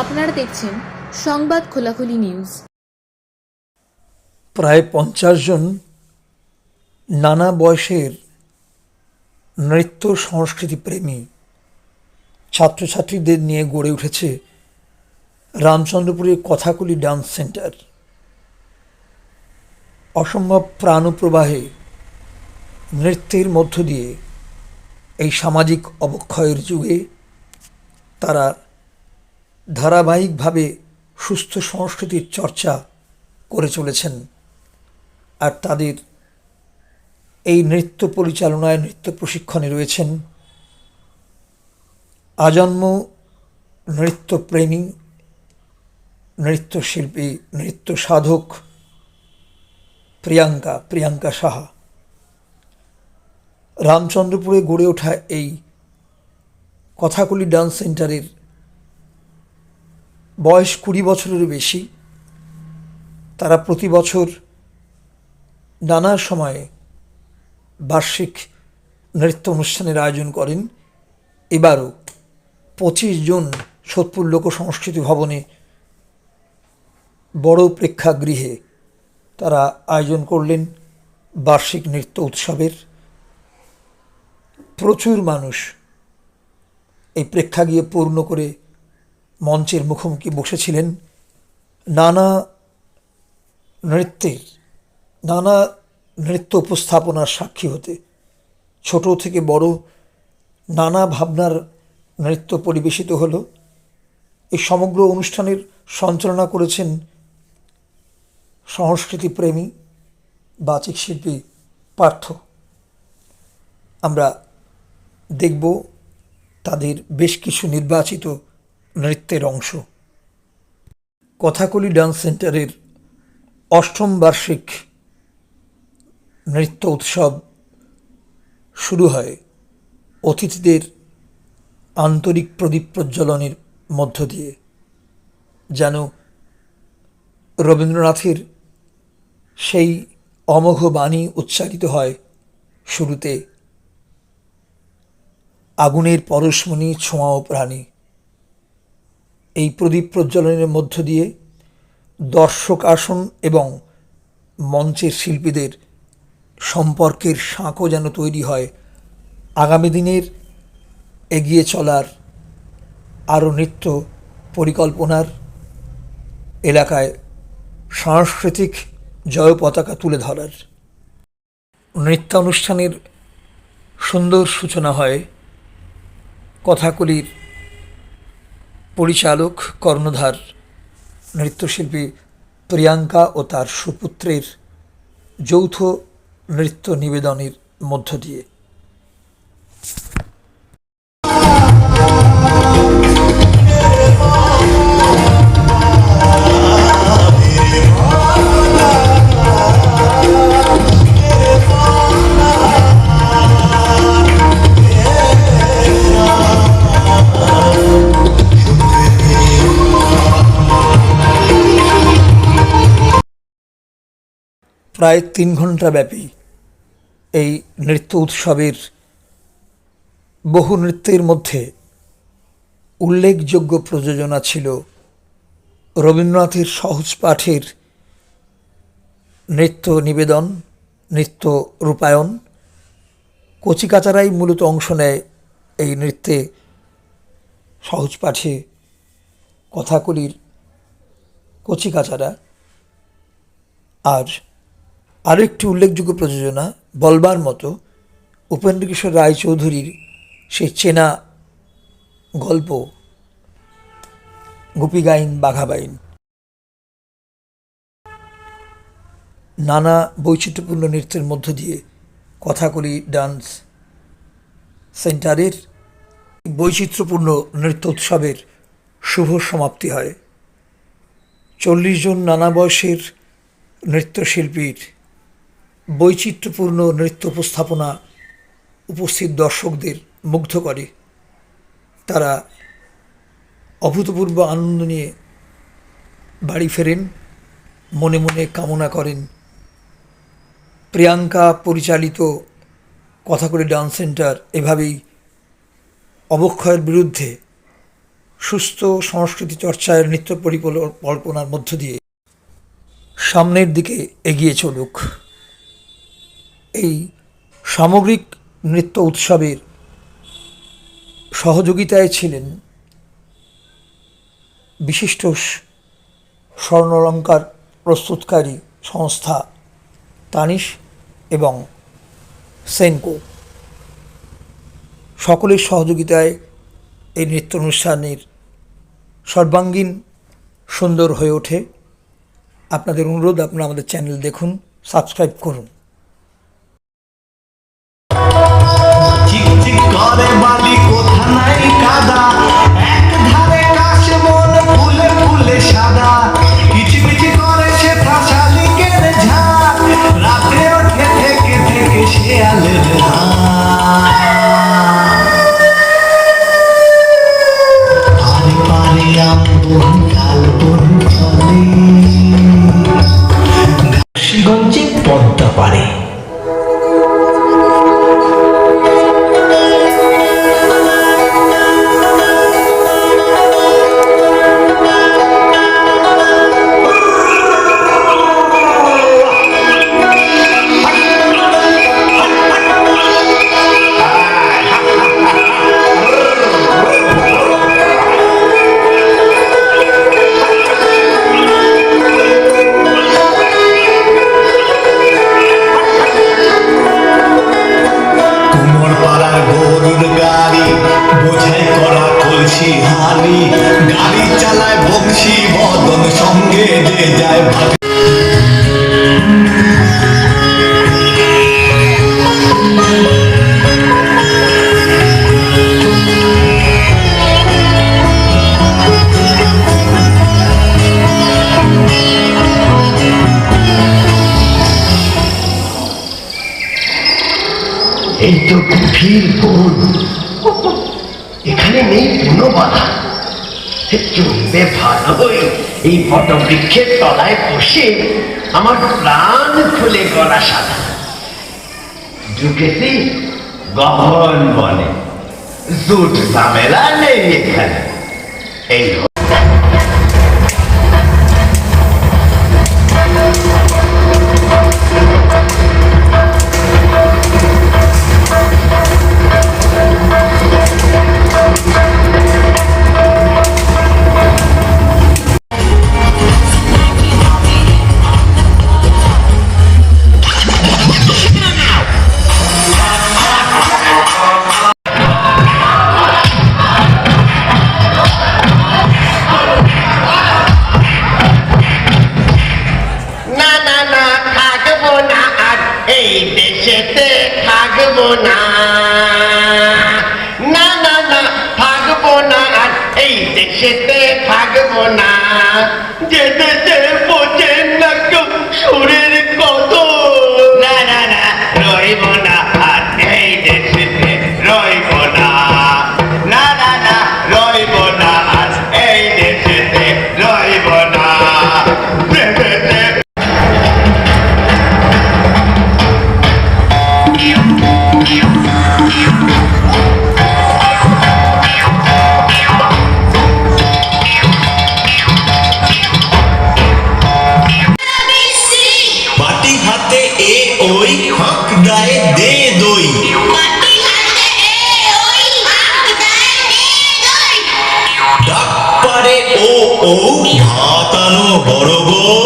আপনারা দেখছেন সংবাদ খোলাখুলি নিউজ। প্রায় পঞ্চাশ জন নানা বয়সের নৃত্য সংস্কৃতি প্রেমী ছাত্রছাত্রীদের নিয়ে গড়ে উঠেছে রামচন্দ্রপুরের কথাকুলি ডান্স সেন্টার। অসম্ভব প্রাণপ্রবাহে নৃত্যের মধ্য দিয়ে এই সামাজিক অবক্ষয়ের যুগে তারা ধারাবাহিকভাবে সুস্থ সংস্কৃতির চর্চা করে চলেছেন। আর তাদের এই নৃত্য পরিচালনায় নৃত্য প্রশিক্ষণে রয়েছেন আজন্ম নৃত্যপ্রেমী নৃত্যশিল্পী নৃত্য সাধক প্রিয়াঙ্কা প্রিয়াঙ্কা সাহা। রামচন্দ্রপুরে গড়ে ওঠা এই কথাকলি ডান্স সেন্টারের বয়স কুড়ি বছরেরও বেশি, তারা প্রতি বছর নানা সময়ে বার্ষিক নৃত্য অনুষ্ঠানের আয়োজন করেন। এবারও পঁচিশ জুন সোদপুর লোক সংস্কৃতি ভবনে বড় প্রেক্ষাগৃহে তারা আয়োজন করলেন বার্ষিক নৃত্য উৎসবের। প্রচুর মানুষ এই প্রেক্ষাগৃহে পূর্ণ করে মঞ্চের মুখোমুখি বসেছিলেন নানা নৃত্যের, নানা নৃত্য উপস্থাপনার সাক্ষী হতে। ছোট থেকে বড় নানা ভাবনার নৃত্য পরিবেশিত হলো। এই সমগ্র অনুষ্ঠানের সঞ্চালনা করেছেন সংস্কৃতি প্রেমী, বাচিক শিল্পী পার্থ। আমরা দেখব তাদের বেশ কিছু নির্বাচিত নৃত্যের অংশ। কথাকলি ডান্স সেন্টারের অষ্টম বার্ষিক নৃত্য উৎসব শুরু হয় অতিথিদের আন্তরিক প্রদীপ প্রজ্বলনের মধ্য দিয়ে। যেন রবীন্দ্রনাথের সেই অমোঘ বাণী উচ্চারিত হয় শুরুতে, আগুনের পরশমণি ছোঁয়া ও প্রাণী। এই প্রদীপ প্রজ্বলনের মধ্য দিয়ে দর্শক আসন এবং মঞ্চের শিল্পীদের সম্পর্কের সাঁকো যেন তৈরি হয়, আগামী দিনের এগিয়ে চলার আরও নৃত্য পরিকল্পনার এলাকায় সাংস্কৃতিক জয় পতাকা তুলে ধরার। নৃত্যানুষ্ঠানের সুন্দর সূচনা হয় কথাকলির পরিচালক কর্ণধার নৃত্যশিল্পী প্রিয়াঙ্কা ও তার সুপুত্রের যৌথ নৃত্য নিবেদনের মধ্য দিয়ে। প্রায় তিন ঘণ্টা ব্যাপী এই নৃত্য উৎসবের বহু নৃত্যের মধ্যে উল্লেখযোগ্য প্রযোজনা ছিল রবীন্দ্রনাথের সহজ পাঠের নৃত্য নিবেদন, নৃত্য রূপায়ণ। কচিকাচারাই মূলত অংশ নেয় এই নৃত্যে সহজ পাঠে কথাকলির কচিকাচারা। আর আরও একটি উল্লেখযোগ্য প্রযোজনা, বলবার মতো, উপেন্দ্রকিশোর রায়চৌধুরীর সেই চেনা গল্প, গোপীগাইন বাঘাবাইন। নানা বৈচিত্র্যপূর্ণ নৃত্যের মধ্য দিয়ে কথাকলি ডান্স সেন্টারের বৈচিত্র্যপূর্ণ নৃত্য উৎসবের শুভ সমাপ্তি হয়। চল্লিশ জন নানা বয়সের নৃত্যশিল্পীর বৈচিত্র্যপূর্ণ নৃত্য উপস্থাপনা উপস্থিত দর্শকদের মুগ্ধ করে। তারা অভূতপূর্ব আনন্দ নিয়ে বাড়ি ফেরেন, মনে মনে কামনা করেন। প্রিয়াঙ্কা পরিচালিত কথাকলি ডান্স সেন্টার এভাবেই অবক্ষয়ের বিরুদ্ধে সুস্থ সংস্কৃতি চর্চায় নৃত্য পরিকল্পনার মধ্য দিয়ে সামনের দিকে এগিয়ে চলুক। এই সামগ্রিক নৃত্য উৎসবের সহযোগিতায় ছিলেন বিশিষ্ট স্বর্ণলঙ্কার প্রস্তুতকারী সংস্থা তানিশ এবং সেনকো। সকলের সহযোগিতায় এই নৃত্য অনুষ্ঠানের সর্বাঙ্গীন সুন্দর হয়ে ওঠে। আপনাদের অনুরোধ, আপনারা আমাদের চ্যানেল দেখুন, সাবস্ক্রাইব করুন। করে বালি কোথা নাই কাদা? এই তো গভীর বন। এখানে নেই কোনো বাধা। চলবে ভালোই এই বটবৃক্ষের তলায় বসে আমার প্রাণ খুলে গলা সাদা ঢুকেছি গহন বনে। জুট ঝামেলা নেই এখানে। এই দেশেতে থাকব না। না না না, থাকব না আর এই দেশেতে থাকব না। যে দেশে না কেউ ও খ্যাতানো বড়